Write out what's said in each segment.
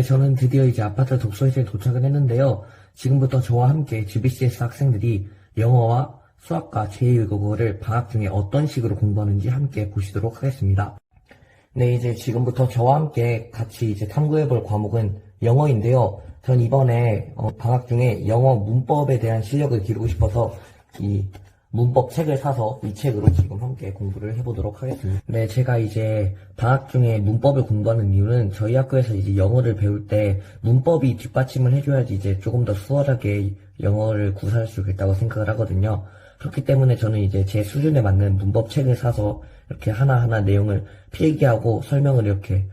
네, 저는 드디어 이제 아파트 독서실에 도착을 했는데요. 지금부터 저와 함께 GBCS 학생들이 영어와 수학과 제2외국어를 방학 중에 어떤 식으로 공부하는지 함께 보시도록 하겠습니다. 네, 이제 지금부터 저와 함께 같이 이제 탐구해볼 과목은 영어인데요. 전 이번에 어, 방학 중에 영어 문법에 대한 실력을 기르고 싶어서 이 문법 책을 사서 이 책으로 지금 함께 공부를 해보도록 하겠습니다. 네, 제가 이제 방학 중에 문법을 공부하는 이유는 저희 학교에서 이제 영어를 배울 때 문법이 뒷받침을 해줘야지 이제 조금 더 수월하게 영어를 구사할 수 있다고 생각을 하거든요. 그렇기 때문에 저는 이제 제 수준에 맞는 문법 책을 사서 이렇게 하나하나 내용을 필기하고 설명을 이렇게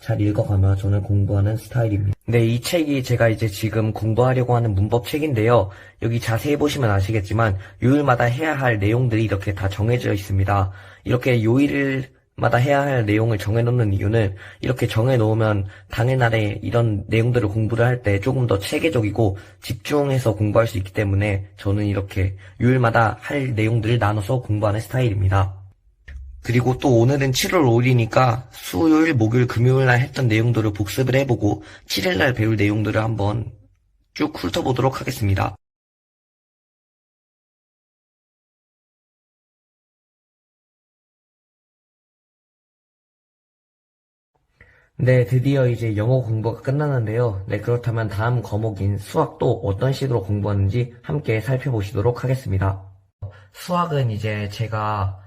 잘 읽어가며 저는 공부하는 스타일입니다. 네, 이 책이 제가 이제 지금 공부하려고 하는 문법 책인데요. 여기 자세히 보시면 아시겠지만 요일마다 해야 할 내용들이 이렇게 다 정해져 있습니다. 이렇게 요일마다 해야 할 내용을 정해놓는 이유는 이렇게 정해놓으면 당일날에 이런 내용들을 공부를 할 때 조금 더 체계적이고 집중해서 공부할 수 있기 때문에 저는 이렇게 요일마다 할 내용들을 나눠서 공부하는 스타일입니다. 그리고 또 오늘은 7월 5일이니까 수요일, 목요일, 금요일 날 했던 내용들을 복습을 해보고 7일 날 배울 내용들을 한번 쭉 훑어보도록 하겠습니다. 네, 드디어 이제 영어 공부가 끝났는데요. 네, 그렇다면 다음 과목인 수학도 어떤 식으로 공부하는지 함께 살펴보시도록 하겠습니다. 수학은 이제 제가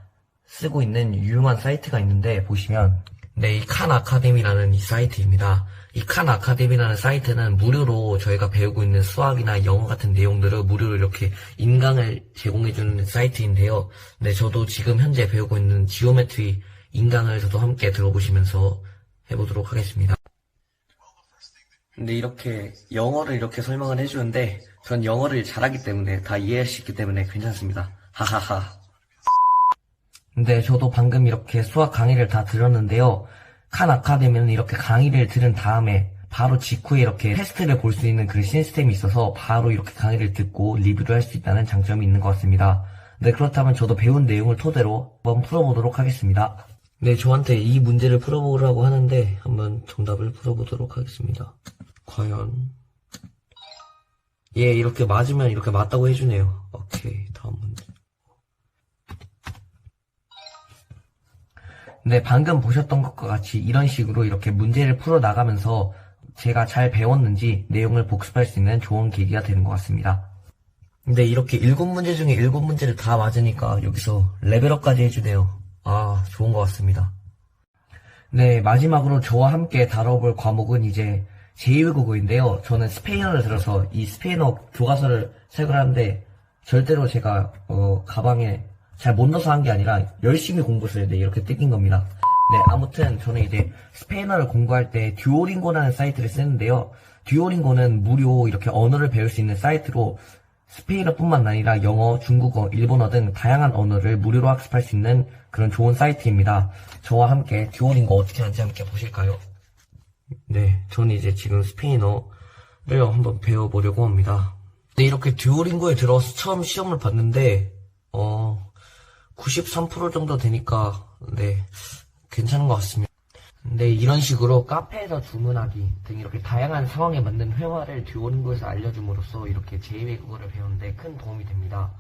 쓰고 있는 유용한 사이트가 있는데 보시면 네, 이 칸 아카데미라는 이 사이트입니다. 이 칸 아카데미라는 사이트는 무료로 저희가 배우고 있는 수학이나 영어 같은 내용들을 무료로 이렇게 인강을 제공해주는 사이트인데요. 네, 저도 지금 현재 배우고 있는 지오메트리 인강을 저도 함께 들어보시면서 해보도록 하겠습니다. 근데 이렇게 영어를 이렇게 설명을 해주는데 전 영어를 잘하기 때문에 다 이해할 수 있기 때문에 괜찮습니다. 하하하. 근데 저도 방금 이렇게 수학 강의를 다 들었는데요. 칸 아카데미는 이렇게 강의를 들은 다음에 바로 직후에 이렇게 테스트를 볼 수 있는 그런 시스템이 있어서 바로 이렇게 강의를 듣고 리뷰를 할 수 있다는 장점이 있는 것 같습니다. 네, 그렇다면 저도 배운 내용을 토대로 한번 풀어보도록 하겠습니다. 네, 저한테 이 문제를 풀어보라고 하는데 한번 정답을 풀어보도록 하겠습니다. 과연 예, 이렇게 맞으면 이렇게 맞다고 해주네요. 오케이, 문제. 네, 방금 보셨던 것과 같이 이런 식으로 이렇게 문제를 풀어 나가면서 제가 잘 배웠는지 내용을 복습할 수 있는 좋은 계기가 되는 것 같습니다. 근데 이렇게 일곱 문제 중에 일곱 문제를 다 맞으니까 여기서 레벨업까지 해주네요. 아, 좋은 것 같습니다. 네, 마지막으로 저와 함께 다뤄볼 과목은 이제 제2외국어인데요. 저는 스페인어를 들어서 이 스페인어 교과서를 책을 하는데 절대로 제가 어, 가방에 잘 못 넣어서 한 게 아니라 열심히 공부했어야 돼 이렇게 뜯긴 겁니다. 네, 아무튼 저는 이제 스페인어를 공부할 때 듀오링고라는 사이트를 쓰는데요. 듀오링고는 무료 이렇게 언어를 배울 수 있는 사이트로 스페인어뿐만 아니라 영어, 중국어, 일본어 등 다양한 언어를 무료로 학습할 수 있는 그런 좋은 사이트입니다. 저와 함께 듀오링고 어떻게 하는지 함께 보실까요? 네, 저는 이제 지금 스페인어를 한번 배워보려고 합니다. 네, 이렇게 듀오링고에 들어와서 처음 시험을 봤는데, 어, 93% 정도 되니까, 네, 괜찮은 것 같습니다. 네, 이런 식으로 카페에서 주문하기 등 이렇게 다양한 상황에 맞는 회화를 듀오링고에서 알려줌으로써 이렇게 제2외국어를 배우는데 큰 도움이 됩니다.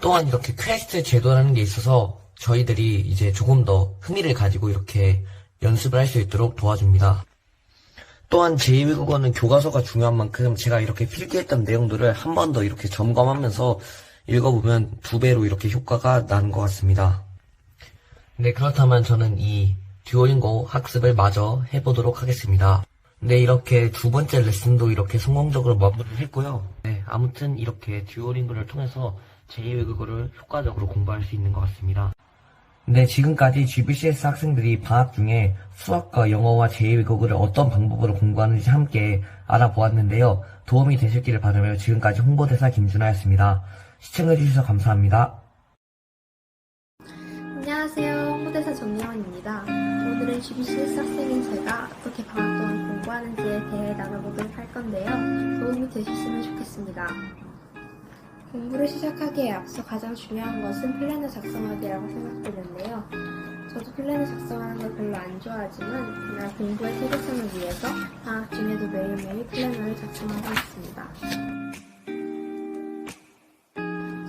또한 이렇게 퀘스트 제도라는 게 있어서 저희들이 이제 조금 더 흥미를 가지고 이렇게 연습을 할 수 있도록 도와줍니다. 또한 제2외국어는 교과서가 중요한 만큼 제가 이렇게 필기했던 내용들을 한 번 더 이렇게 점검하면서 읽어보면 두 배로 이렇게 효과가 나는 것 같습니다. 네, 그렇다면 저는 이 듀오링고 학습을 마저 해보도록 하겠습니다. 네, 이렇게 두 번째 레슨도 이렇게 성공적으로 마무리를 했고요. 네, 아무튼 이렇게 듀오링고를 통해서 제2외국어를 효과적으로 공부할 수 있는 것 같습니다. 네, 지금까지 GBCS 학생들이 방학 중에 수학과 영어와 제2외국어를 어떤 방법으로 공부하는지 함께 알아보았는데요. 도움이 되셨기를 바라며 지금까지 홍보대사 김준하였습니다. 시청해주셔서 감사합니다. 안녕하세요. 홍보대사 정예원입니다. 오늘은 GBCS 학생인 제가 어떻게 방학 동안 공부하는지에 대해 나눠보도록 할 건데요. 도움이 되셨으면 좋겠습니다. 공부를 시작하기에 앞서 가장 중요한 것은 플랜을 작성하기라고 생각되는데요. 저도 플랜을 작성하는 걸 별로 안 좋아하지만 그날 공부의 태교성을 위해서 방학 중에도 매일매일 플래너를 작성하고 있습니다.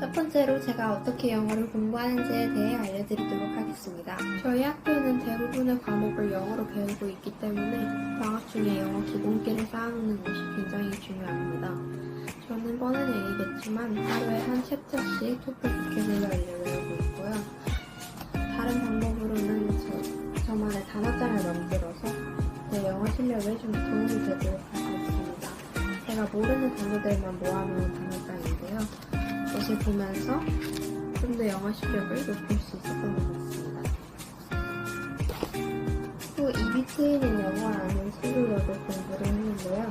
첫 번째로 제가 어떻게 영어를 공부하는지에 대해 알려드리도록 하겠습니다. 저희 학교는 대부분의 과목을 영어로 배우고 있기 때문에 방학 중에 영어 기본기를 쌓아놓는 것이 굉장히 중요합니다. 저는 뻔한 얘기겠지만 하루에 한 챕터씩 토플 보캐블러리를 외우고 있고요. 다른 방법으로는 저, 저만의 단어장을 만들어서 제 영어 실력에 좀 도움이 되도록 하고 있습니다. 제가 모르는 단어들만 모아놓은 단어장 이것을 보면서 좀 더 영어 실력을 높일 수 있었던 것 같습니다. 또 입이 트이는 영어라는 책으로도 공부를 했는데요.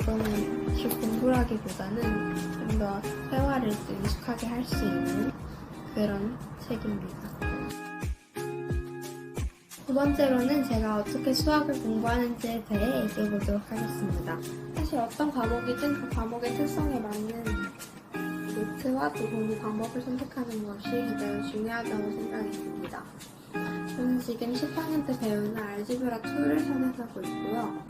이거는 즉 공부라기보다는 좀더 회화를 능숙하게 할 수 있는 그런 책입니다. 두 번째로는 제가 어떻게 수학을 공부하는지에 대해 얘기해 보도록 하겠습니다. 사실 어떤 과목이든 그 과목의 특성에 맞는 노트와 또 공부 방법을 선택하는 것이 가장 중요하다고 생각이 듭니다. 저는 지금 10학년 때 배우는 알지브라 2를 선택하고 있고요.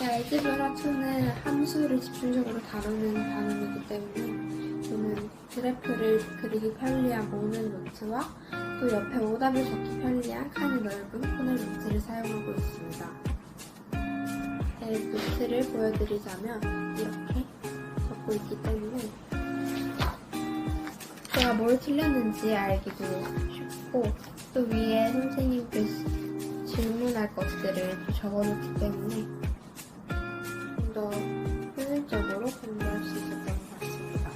이 알지브라 2는 함수를 집중적으로 다루는 단원이기 때문에 저는 그래프를 그리기 편리한 모는 노트와 또 옆에 오답을 적기 편리한 칸이 넓은 코넬 노트를 사용하고 있습니다. 제 노트를 보여드리자면 이렇게 적고 있기 때문에 뭘 틀렸는지 알기도 쉽고 또 위에 선생님께서 질문할 것들을 또 적어놓기 때문에 좀 더 효율적으로 공부할 수 있었던 것 같습니다.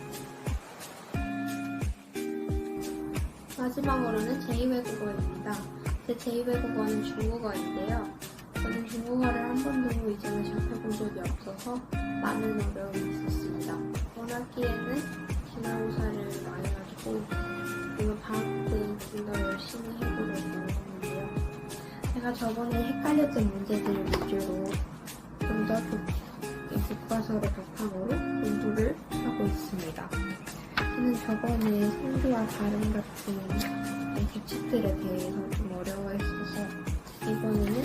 마지막으로는 제2외국어입니다. 제 제2외국어는 중국어인데요. 저는 중국어를 한 번도 이전에 접해본 적이 없어서 많은 어려움이 있었습니다. 원 학기에는 기말고사를 많이 가지고 그리고 방학 때는 좀더 열심히 해보려고 했는데요. 제가 저번에 헷갈렸던 문제들을 위주로 좀 더 교과서를 바탕으로 공부를 하고 있습니다. 저는 저번에 성조와 발음 같은 규칙들에 대해서 좀 어려워했어서 이번에는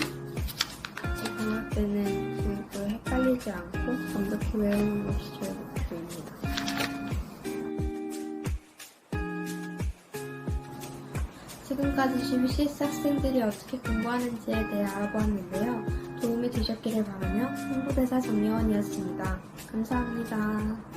제 방학 때는 교육을 헷갈리지 않고 완벽히 외우는 것이 목표입니 지금까지 GBCS 학생들이 어떻게 공부하는지에 대해 알아보았는데요. 도움이 되셨기를 바라며 홍보대사 정예원이었습니다. 감사합니다.